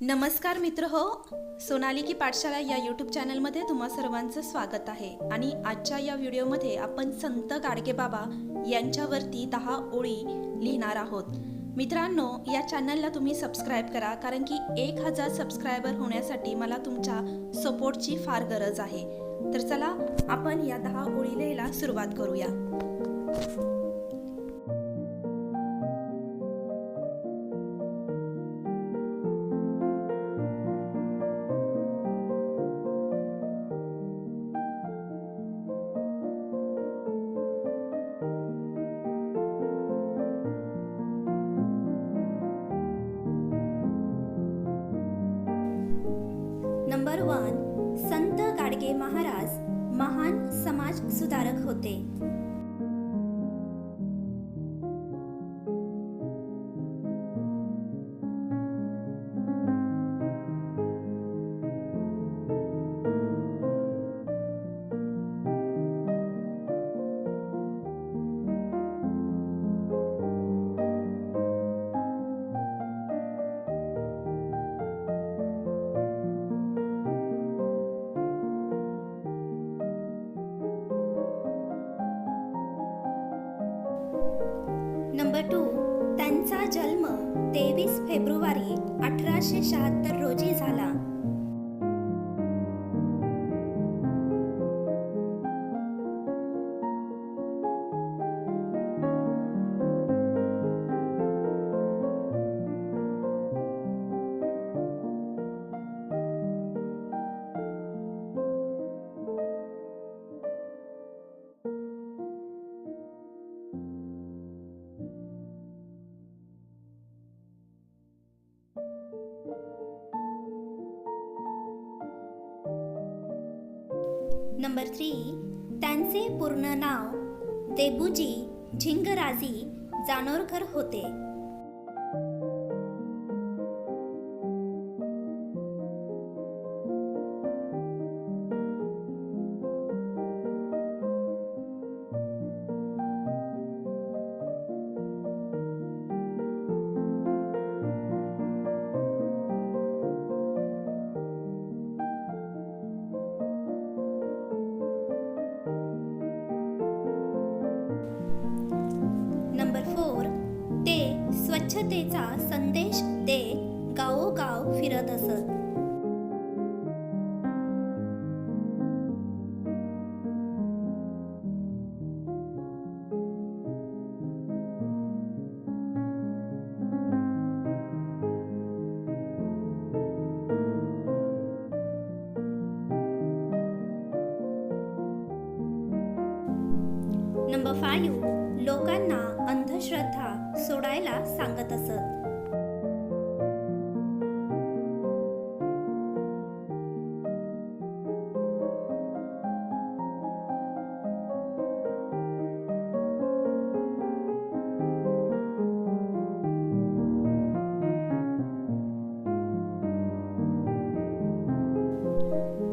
नमस्कार मित्र हो. सोनाली की पाठशाला या यूट्यूब चॅनलमध्ये तुम्हा सर्वांचं स्वागत आहे. आणि आजच्या या व्हिडिओमध्ये आपण संत गाडगे बाबा यांच्यावरती दहा ओळी लिहिणार आहोत. मित्रांनो या चॅनलला तुम्ही सबस्क्राईब करा कारण की एक हजार सबस्क्रायबर होण्यासाठी मला तुमच्या सपोर्टची फार गरज आहे. तर चला आपण या दहा ओळी लिहायला सुरुवात करूया. नंबर संत गाडगे महाराज महान समाज सुधारक होते. नंबर टू त्यांचा जन्म तेवीस फेब्रुवारी अठराशे शहात्तर रोजी झाला. नंबर थ्री त्यांचे पूर्ण नाव देबूजी झिंगराजी जानोरकर होते. स्वच्छतेचा संदेश देत गावोगाव फिरत असत. नंबर फाईव्ह लोकांना अंधश्रद्धा. सोडायला सांगत असत.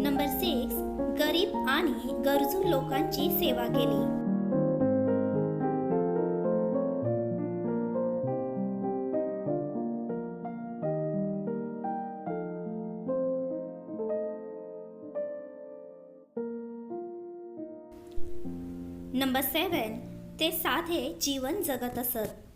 नंबर सिक्स गरीब आणि गरजू लोकांची सेवा केली. नंबर सेवन ते साधे जीवन जगत असत.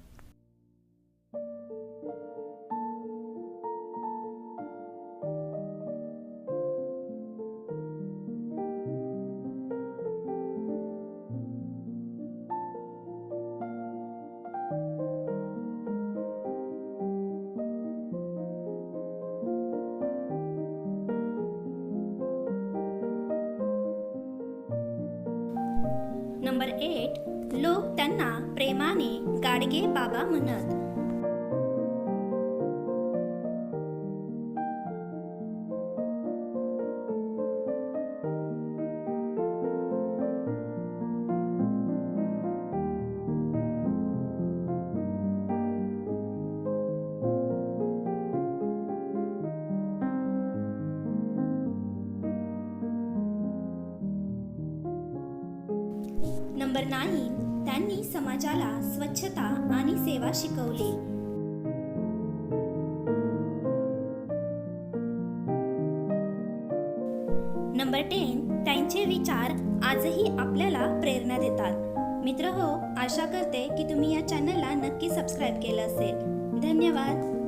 नंबर एट लोक त्यांना प्रेमाने गाडगे बाबा म्हणत. नंबर नाईन त्यांनी समाजाला स्वच्छता आणि सेवा शिकवली. नंबर टेन त्यांचे विचार आजही आपल्याला प्रेरणा देतात. मित्र हो आशा करते की तुम्ही या चॅनलला नक्की सबस्क्राईब केलं असेल. धन्यवाद.